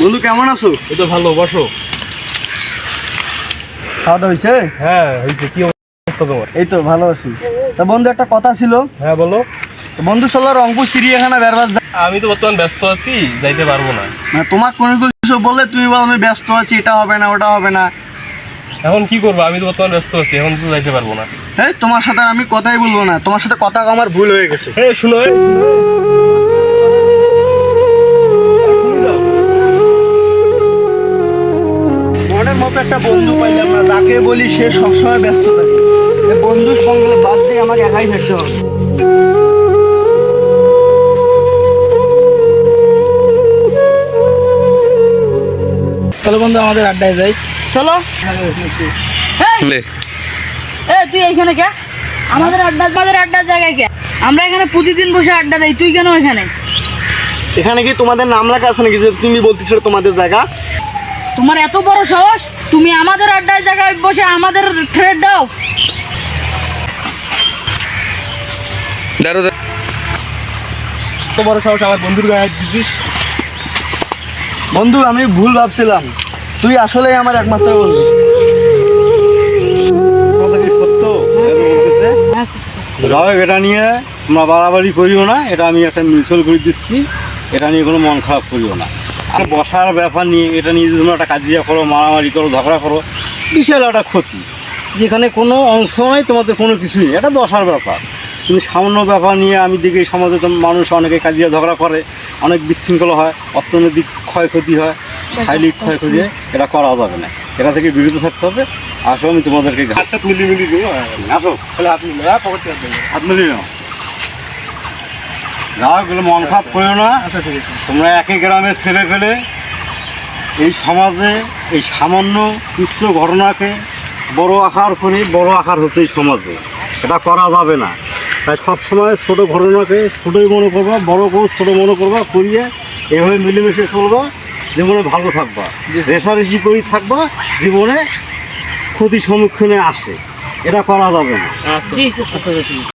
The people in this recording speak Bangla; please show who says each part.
Speaker 1: বন্ধু কেমন আছো?
Speaker 2: এই তো ভালো বসো।
Speaker 1: খাওয়া দাওয়া হয়েছে
Speaker 2: হ্যাঁ হয়েছে কি অবস্থা তোমার?
Speaker 1: এই তো ভালো আছি। তা বন্ধু একটা কথা ছিল।
Speaker 2: হ্যাঁ বলো।
Speaker 1: বন্ধু চলো রংপুর চিড়িয়াখানা বেরবার
Speaker 2: আমি তো বর্তমান ব্যস্ত আছি যাইতে পারব না।
Speaker 1: মানে তোমার কোনো কিছু বললে তুমি বলো আমি ব্যস্ত আছি এটা হবে না ওটা হবে না।
Speaker 2: এখন কি করব? আমি তো বর্তমান ব্যস্ত আছি এখন তো যাইতে পারব না।
Speaker 1: হ্যাঁ তোমার সাথে আমি কথাই বলব না। তোমার সাথে কথা আমার ভুল হয়ে গেছে।
Speaker 2: এই শুনো
Speaker 1: মতো একটা বন্ধু পাইলাম না যাকে বলি সে সবসময় ব্যস্ত থাকে। এই বন্ধুর সঙ্গে বাদ দিয়ে আমাকে একাই থাকতে হবে।
Speaker 3: চলো বন্ধু আমাদের আড্ডায় যাই। চলো। এ তুই এইখানে কে? আমাদের আড্ডা আমাদের আড্ডার জায়গায় কে? আমরা এখানে প্রতিদিন বসে আড্ডা দেই তুই কেন এখানে?
Speaker 1: এখানে কি তোমাদের নাম লেখা আছে নাকি? যে তুমি বলতেছো তোমাদের জায়গা।
Speaker 3: তোমার এত বড় সাহস? তুমি আমাদের আড্ডার জায়গায় বসে আমাদের থ্রেড দাও।
Speaker 2: এত বড় সাহস আমার বন্ধুর গায়ে হাত দিছিস
Speaker 1: বন্ধু আমি ভুল ভাবছিলাম। তুই আসলেই আমার একমাত্র বন্ধু।
Speaker 4: যাও এটা নিয়ে তোমরা বাড়াবাড়ি করিও না এটা আমি একটা মিউচুয়াল করে দিচ্ছি। এটা নিয়ে কোনো মন খারাপ করিও না। আর বসার ব্যাপার নিয়ে এটা নিয়ে যদি তোমরা একটা কাজিয়া করো মারামারি করো ঝগড়া করো বিশাল একটা ক্ষতি। যেখানে কোনো অংশ নয় তোমাদের কোনো কিছুই নেই। এটা বসার ব্যাপার। কিন্তু সামান্য ব্যাপার নিয়ে আমি দেখি সমাজে তো মানুষ অনেকে কাজিয়া ঝগড়া করে অনেক বিশৃঙ্খলা হয় অর্থনৈতিক ক্ষয়ক্ষতি হয় শারীরিক ক্ষয়ক্ষতি হয় এটা করা যাবে না। এটা থেকে বিরত থাকতে হবে। আসো আমি তোমাদেরকে ঘাট
Speaker 2: হাতটা মিলি মিলি দেবো
Speaker 4: আসো।
Speaker 2: তাহলে আপনি হ্যাঁ
Speaker 4: নাও। যাও গেলে মন খারাপ করো না।
Speaker 1: আচ্ছা ঠিক আছে।
Speaker 4: তোমরা একই গ্রামে ছেলে ফেলে এই সমাজে এই সামান্য তুচ্ছ ঘটনাকে বড় আকার করে বড় আকার হচ্ছে এই সমাজে। এটা করা যাবে না। তাই সবসময় ছোটো ঘটনাকে ছোটোই মনে করবা বড় করে ছোটো মনে করবা করিয়ে এভাবে মিলেমিশে চলবা জীবনে ভালো থাকবা। রেশারেশি করেই থাকবা জীবনে ক্ষতির সম্মুখীনে আসে। এটা করা যাবে না।
Speaker 3: জি স্যার